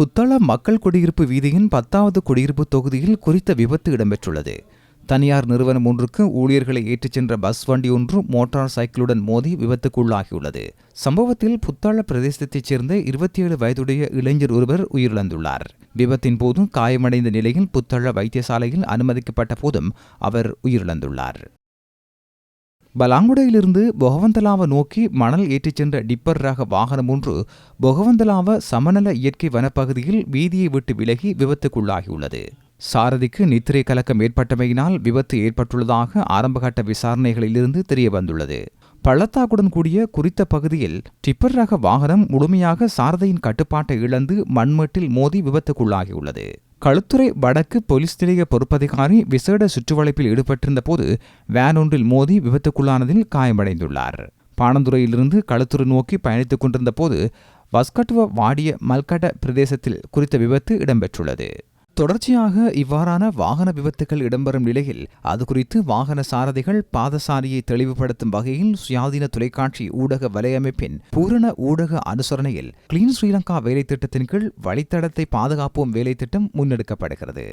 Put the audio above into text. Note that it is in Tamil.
புத்தள மக்கள் குடியிருப்பு வீதியின் பத்தாவது குடியிருப்பு தொகுதியில் குறித்த விபத்து இடம்பெற்றுள்ளது. தனியார் நிறுவனம் ஒன்றுக்கு ஊழியர்களை ஏற்றிச் சென்ற பஸ் வண்டி ஒன்று மோட்டார் சைக்கிளுடன் மோதி விபத்துக்குள்ளாகியுள்ளது. சம்பவத்தில் புத்தாள பிரதேசத்தைச் சேர்ந்த இருபத்தி ஏழு வயதுடைய இளைஞர் ஒருவர் உயிரிழந்துள்ளார். விபத்தின் போது காயமடைந்த நிலையில் புத்தள வைத்தியசாலையில் அனுமதிக்கப்பட்ட போதும் அவர் உயிரிழந்துள்ளார். பலாங்குடையிலிருந்து பொகவந்தலாவ நோக்கி மணல் ஏற்றிச் சென்ற டிப்பர் ரக வாகனம் ஒன்று பொகவந்தலாவ சமநல இயற்கை வனப்பகுதியில் வீதியை விட்டு விலகி விபத்துக்குள்ளாகியுள்ளது. சாரதிக்கு நித்திரை கலக்கம் ஏற்பட்டமையினால் விபத்து ஏற்பட்டுள்ளதாக ஆரம்பகட்ட விசாரணைகளிலிருந்து தெரியவந்துள்ளது. பள்ளத்தாக்குடன் கூடிய குறித்த பகுதியில் டிப்பர் ரக வாகனம் முழுமையாக சாரதியின் கட்டுப்பாட்டை இழந்து மண்மட்டில் மோதி விபத்துக்குள்ளாகியுள்ளது. களுத்துறை வடக்கு போலீஸ் நிலைய பொறுப்பதிகாரி விசேட சுற்றுவளைப்பில் ஈடுபட்டிருந்த போது வேன் ஒன்றில் மோதி விபத்துக்குள்ளானதில் காயமடைந்துள்ளார். பாணந்துறையிலிருந்து களுத்துறை நோக்கி பயணித்துக் கொண்டிருந்த போது வஸ்கட்டுவ வாடிய மல்கட பிரதேசத்தில் குறித்த விபத்து இடம்பெற்றுள்ளது. தொடர்ச்சியாக இவ்வாறான வாகன விபத்துகள் இடம்பெறும் நிலையில் அது குறித்து வாகன சாரதிகள் பாதசாரியை தெளிவுபடுத்தும் வகையில் சுயாதீன தொலைக்காட்சி ஊடக வலையமைப்பின் பூரண ஊடக அனுசரணையில் கிளீன் ஸ்ரீலங்கா வேலைத்திட்டத்தின் கீழ் வழித்தடத்தை பாதுகாப்போம் வேலைத்திட்டம் முன்னெடுக்கப்படுகிறது.